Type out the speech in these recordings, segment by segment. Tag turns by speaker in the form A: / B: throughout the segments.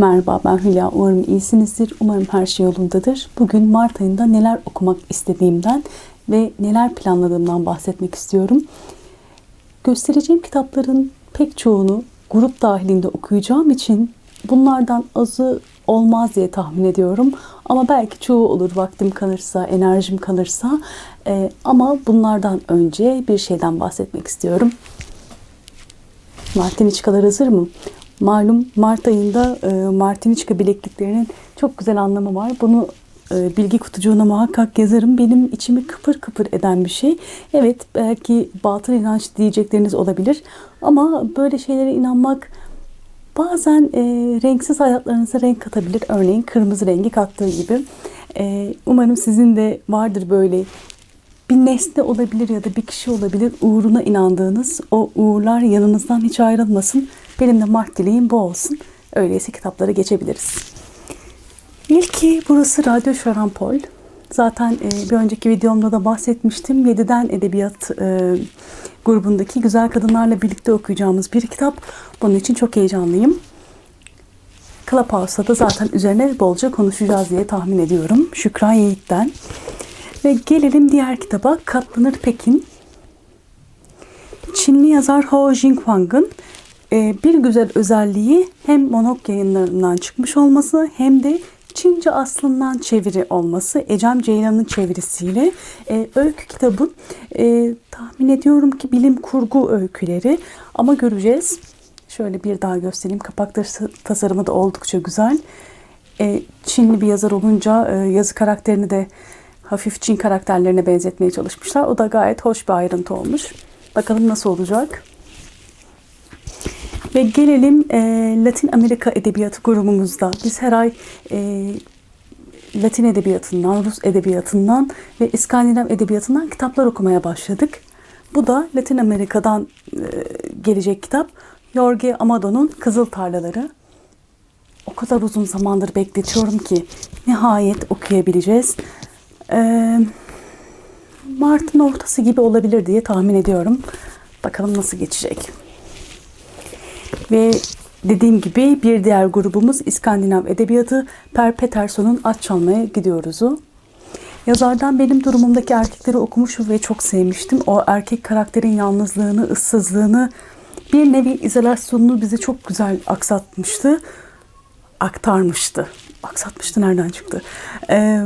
A: Merhaba ben Hülya. Umarım iyisinizdir. Umarım her şey yolundadır. Bugün Mart ayında neler okumak istediğimden ve neler planladığımdan bahsetmek istiyorum. Göstereceğim kitapların pek çoğunu grup dahilinde okuyacağım için bunlardan azı olmaz diye tahmin ediyorum. Ama belki çoğu olur vaktim kalırsa, enerjim kalırsa. Ee, ama bunlardan önce bir şeyden bahsetmek istiyorum. Martiniçkalar hazır mı? Malum Mart ayında e, Martiniçka bilekliklerinin çok güzel anlamı var. Bunu e, bilgi kutucuğuna muhakkak yazarım. Benim içimi kıpır kıpır eden bir şey. Evet belki batıl inanç diyecekleriniz olabilir. Ama böyle şeylere inanmak bazen e, renksiz hayatlarınıza renk katabilir. Örneğin kırmızı rengi kattığı gibi. E, umarım sizin de vardır böyle bir nesne olabilir ya da bir kişi olabilir uğruna inandığınız o uğurlar yanınızdan hiç ayrılmasın. Benim de Mart dileğim bu olsun. Öyleyse kitaplara geçebiliriz. İlki burası Radyo Şarampol. Zaten e, bir önceki videomda da bahsetmiştim. 7'den Edebiyat e, grubundaki güzel kadınlarla birlikte okuyacağımız bir kitap. Bunun için çok heyecanlıyım. Clubhouse'da da zaten üzerine bolca konuşacağız diye tahmin ediyorum. Şükran Yiğit'ten. Ve gelelim diğer kitaba Katlanır Pekin. Çinli yazar Hao Jinghuang'ın bir güzel özelliği hem Monok yayınlarından çıkmış olması hem de Çince aslından çeviri olması. Ecem Ceylan'ın çevirisiyle e, öykü kitabı e, tahmin ediyorum ki bilim kurgu öyküleri ama göreceğiz. Şöyle bir daha göstereyim. Kapak tasarımı da oldukça güzel. E, Çinli bir yazar olunca e, yazı karakterini de hafif Çin karakterlerine benzetmeye çalışmışlar. O da gayet hoş bir ayrıntı olmuş. Bakalım nasıl olacak. Ve gelelim e, Latin Amerika Edebiyatı grubumuzda. Biz her ay e, Latin edebiyatından, Rus edebiyatından ve İskandinav edebiyatından kitaplar okumaya başladık. Bu da Latin Amerika'dan e, gelecek kitap. Jorge Amado'nun Kızıl Tarlaları. O kadar uzun zamandır bekletiyorum ki nihayet okuyabileceğiz. Ee, Mart'ın ortası gibi olabilir diye tahmin ediyorum. Bakalım nasıl geçecek. Ve dediğim gibi bir diğer grubumuz İskandinav Edebiyatı Per Peterson'un Aç Çalmaya Gidiyoruz'u. Yazardan benim durumumdaki erkekleri okumuş ve çok sevmiştim. O erkek karakterin yalnızlığını, ıssızlığını, bir nevi izolasyonunu bize çok güzel aksatmıştı. Aktarmıştı. Aksatmıştı nereden çıktı? Ee,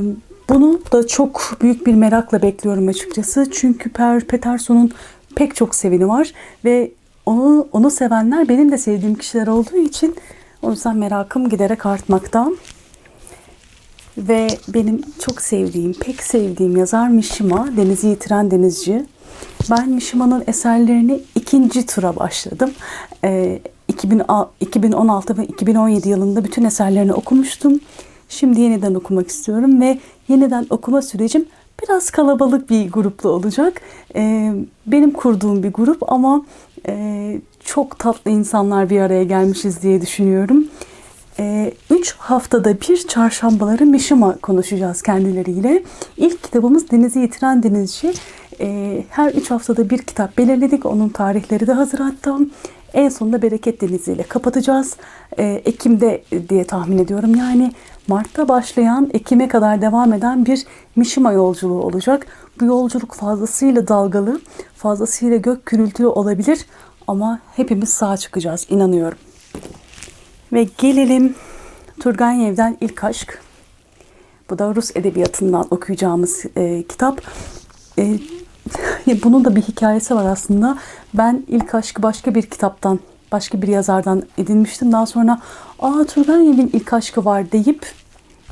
A: bunu da çok büyük bir merakla bekliyorum açıkçası. Çünkü Per Peterson'un pek çok sevini var ve onu onu sevenler benim de sevdiğim kişiler olduğu için o yüzden merakım giderek artmakta. Ve benim çok sevdiğim, pek sevdiğim yazar Mishima, Denizi Yitiren Denizci. Ben Mishima'nın eserlerini ikinci tura başladım. Ee, 2016 ve 2017 yılında bütün eserlerini okumuştum. Şimdi yeniden okumak istiyorum ve yeniden okuma sürecim biraz kalabalık bir grupla olacak. Ee, benim kurduğum bir grup ama e, çok tatlı insanlar bir araya gelmişiz diye düşünüyorum. E, üç haftada bir çarşambaları Mişima konuşacağız kendileriyle. İlk kitabımız Denizi Yitiren Denizci. E, her üç haftada bir kitap belirledik. Onun tarihleri de hazır hatta. En sonunda Bereket Denizi ile kapatacağız. E, Ekim'de diye tahmin ediyorum. Yani Mart'ta başlayan Ekim'e kadar devam eden bir Mişima yolculuğu olacak. Bu yolculuk fazlasıyla dalgalı, fazlasıyla gök gürültülü olabilir ama hepimiz sağ çıkacağız inanıyorum. Ve gelelim Turgenev'den İlk Aşk. Bu da Rus edebiyatından okuyacağımız e, kitap. E, bunun da bir hikayesi var aslında. Ben ilk aşkı başka bir kitaptan, başka bir yazardan edinmiştim. Daha sonra aa Turgenev'in ilk aşkı var deyip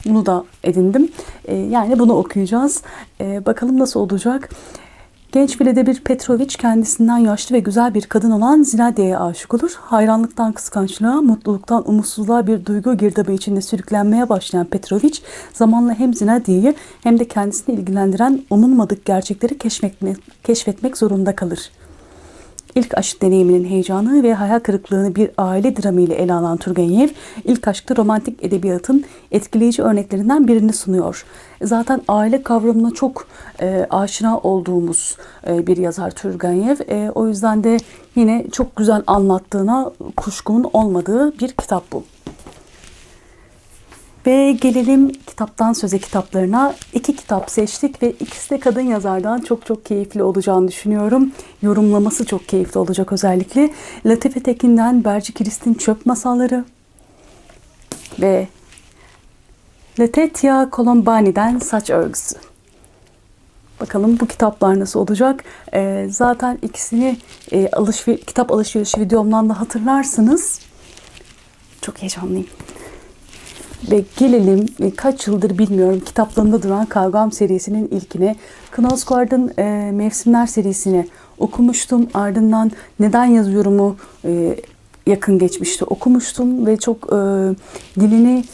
A: bunu da edindim. E, yani bunu okuyacağız. E, bakalım nasıl olacak. Genç bir bir Petrovic kendisinden yaşlı ve güzel bir kadın olan Zinadiye'ye aşık olur. Hayranlıktan kıskançlığa, mutluluktan umutsuzluğa bir duygu girdabı içinde sürüklenmeye başlayan Petrovic zamanla hem Zinadiye'yi hem de kendisini ilgilendiren umulmadık gerçekleri keşfetmek, keşfetmek zorunda kalır. İlk aşk deneyiminin heyecanı ve hayal kırıklığını bir aile dramı ile ele alan Turgenev, ilk aşkta romantik edebiyatın etkileyici örneklerinden birini sunuyor. Zaten aile kavramına çok e, aşina olduğumuz e, bir yazar Turgenev. E, o yüzden de yine çok güzel anlattığına kuşkumun olmadığı bir kitap bu. Ve gelelim kitaptan söze kitaplarına. İki kitap seçtik ve ikisi de kadın yazardan çok çok keyifli olacağını düşünüyorum. Yorumlaması çok keyifli olacak özellikle. Latife Tekin'den Berci Kirist'in Çöp Masalları ve Letitia Colombani'den Saç Örgüsü. Bakalım bu kitaplar nasıl olacak. Ee, zaten ikisini e, alışver kitap alışverişi videomdan da hatırlarsınız. Çok heyecanlıyım. Ve gelelim e, kaç yıldır bilmiyorum kitaplarında duran Kavgam serisinin ilkine. Knausgaard'ın e, Mevsimler serisini okumuştum. Ardından Neden Yazıyorum'u e, yakın geçmişte okumuştum ve çok e, dilini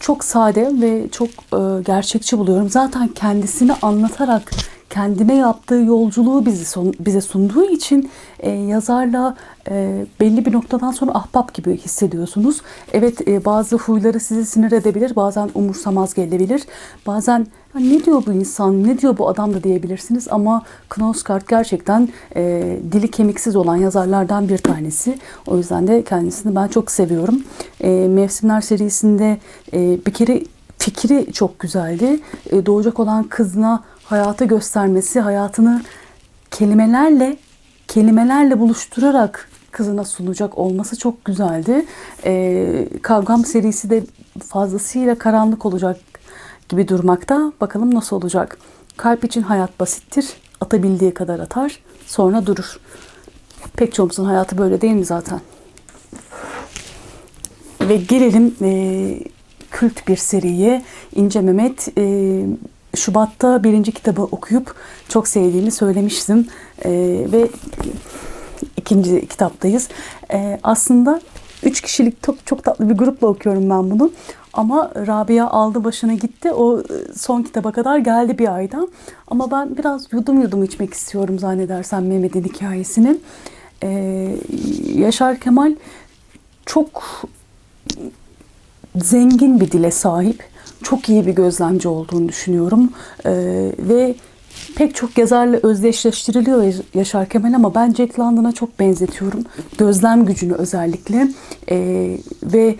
A: çok sade ve çok e, gerçekçi buluyorum. Zaten kendisini anlatarak kendine yaptığı yolculuğu bizi son, bize sunduğu için e, yazarla e, belli bir noktadan sonra ahbap gibi hissediyorsunuz. Evet e, bazı huyları sizi sinir edebilir, bazen umursamaz gelebilir, bazen "Ya ne diyor bu insan, ne diyor bu adam da diyebilirsiniz ama Knausgaard gerçekten e, dili kemiksiz olan yazarlardan bir tanesi. O yüzden de kendisini ben çok seviyorum. E, Mevsimler serisinde e, bir kere fikri çok güzeldi. E, doğacak olan kızına hayatı göstermesi, hayatını kelimelerle kelimelerle buluşturarak kızına sunacak olması çok güzeldi. E, Kavgam serisi de fazlasıyla karanlık olacak gibi durmakta. Bakalım nasıl olacak. Kalp için hayat basittir. Atabildiği kadar atar, sonra durur. Pek çoğumuzun hayatı böyle değil mi zaten? Ve gelelim e, kült bir seriye. İnce Mehmet e, Şubat'ta birinci kitabı okuyup çok sevdiğimi söylemiştim. E, ve ikinci kitaptayız. E, aslında üç kişilik çok, çok tatlı bir grupla okuyorum ben bunu. Ama Rabia aldı başına gitti. O e, son kitaba kadar geldi bir ayda. Ama ben biraz yudum yudum içmek istiyorum zannedersem Mehmet'in hikayesini. Ee, Yaşar Kemal çok zengin bir dile sahip. Çok iyi bir gözlemci olduğunu düşünüyorum. Ee, ve pek çok yazarla özdeşleştiriliyor Yaşar Kemal ama ben Jack London'a çok benzetiyorum. Gözlem gücünü özellikle. Ee, ve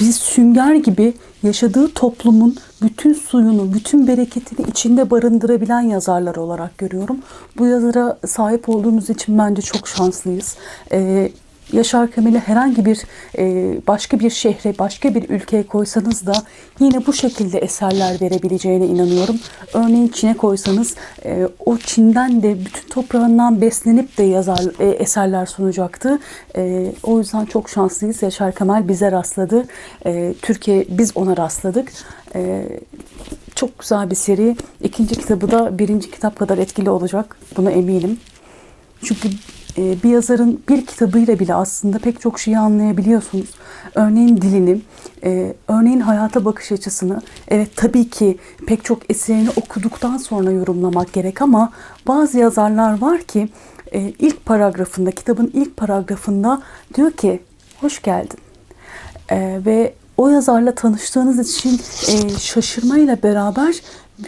A: bir sünger gibi yaşadığı toplumun bütün suyunu, bütün bereketini içinde barındırabilen yazarlar olarak görüyorum. Bu yazara sahip olduğumuz için bence çok şanslıyız. Ee, Yaşar Kemal'i herhangi bir e, başka bir şehre, başka bir ülkeye koysanız da yine bu şekilde eserler verebileceğine inanıyorum. Örneğin Çin'e koysanız e, o Çin'den de bütün toprağından beslenip de yazar e, eserler sunacaktı. E, o yüzden çok şanslıyız. Yaşar Kemal bize rastladı. E, Türkiye biz ona rastladık. E, çok güzel bir seri. İkinci kitabı da birinci kitap kadar etkili olacak. Buna eminim. Çünkü bir yazarın bir kitabıyla bile aslında pek çok şeyi anlayabiliyorsunuz. Örneğin dilini, e, örneğin hayata bakış açısını. Evet tabii ki pek çok eserini okuduktan sonra yorumlamak gerek ama bazı yazarlar var ki e, ilk paragrafında, kitabın ilk paragrafında diyor ki hoş geldin. Ve o yazarla tanıştığınız için şaşırmayla beraber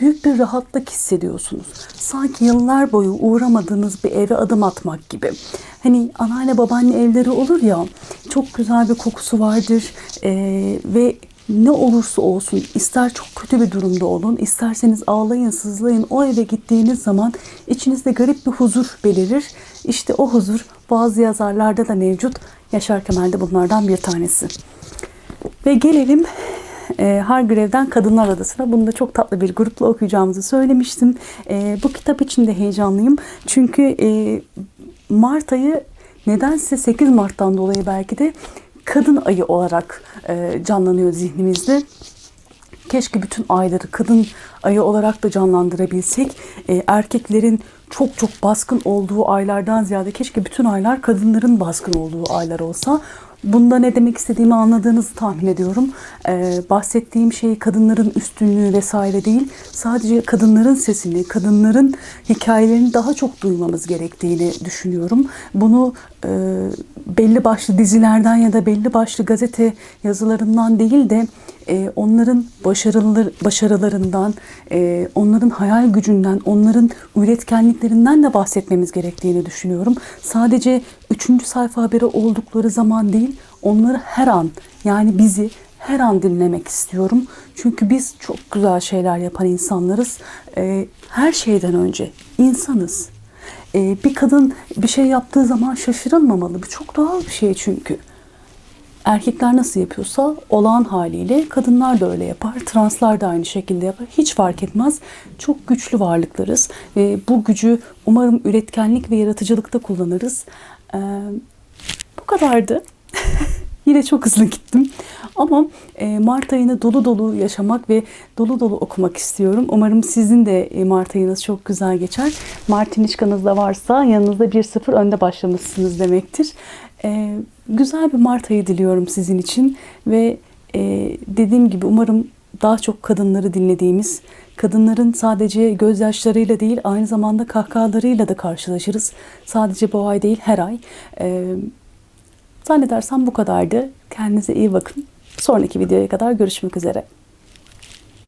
A: büyük bir rahatlık hissediyorsunuz. Sanki yıllar boyu uğramadığınız bir eve adım atmak gibi. Hani anneanne babaanne evleri olur ya çok güzel bir kokusu vardır ee, ve ne olursa olsun ister çok kötü bir durumda olun isterseniz ağlayın sızlayın o eve gittiğiniz zaman içinizde garip bir huzur belirir. İşte o huzur bazı yazarlarda da mevcut. Yaşar Kemal de bunlardan bir tanesi. Ve gelelim e, Hargrev'den Kadınlar Adası'na. Bunu da çok tatlı bir grupla okuyacağımızı söylemiştim. E, bu kitap için de heyecanlıyım. Çünkü e, Mart ayı nedense 8 Mart'tan dolayı belki de kadın ayı olarak e, canlanıyor zihnimizde. Keşke bütün ayları kadın ayı olarak da canlandırabilsek. E, erkeklerin çok çok baskın olduğu aylardan ziyade keşke bütün aylar kadınların baskın olduğu aylar olsa. Bunda ne demek istediğimi anladığınızı tahmin ediyorum. Ee, bahsettiğim şey kadınların üstünlüğü vesaire değil. Sadece kadınların sesini, kadınların hikayelerini daha çok duymamız gerektiğini düşünüyorum. Bunu e, belli başlı dizilerden ya da belli başlı gazete yazılarından değil de e, onların başarılı, başarılarından, e, onların hayal gücünden, onların üretkenliklerinden de bahsetmemiz gerektiğini düşünüyorum. Sadece üçüncü sayfa haberi oldukları zaman değil, onları her an yani bizi her an dinlemek istiyorum. Çünkü biz çok güzel şeyler yapan insanlarız. Ee, her şeyden önce insanız. Ee, bir kadın bir şey yaptığı zaman şaşırılmamalı. Bu çok doğal bir şey çünkü. Erkekler nasıl yapıyorsa olağan haliyle kadınlar da öyle yapar. Translar da aynı şekilde yapar. Hiç fark etmez. Çok güçlü varlıklarız. Ve bu gücü umarım üretkenlik ve yaratıcılıkta kullanırız. Ee, bu kadardı. Yine çok hızlı gittim. Ama e, Mart ayını dolu dolu yaşamak ve dolu dolu okumak istiyorum. Umarım sizin de e, Mart ayınız çok güzel geçer. Martiniçkanız da varsa yanınızda 1-0 önde başlamışsınız demektir. E, güzel bir Mart ayı diliyorum sizin için ve dediğim gibi umarım daha çok kadınları dinlediğimiz, kadınların sadece gözyaşlarıyla değil aynı zamanda kahkahalarıyla da karşılaşırız. Sadece bu ay değil her ay. E, Zannedersem bu kadardı. Kendinize iyi bakın. Sonraki videoya kadar görüşmek üzere.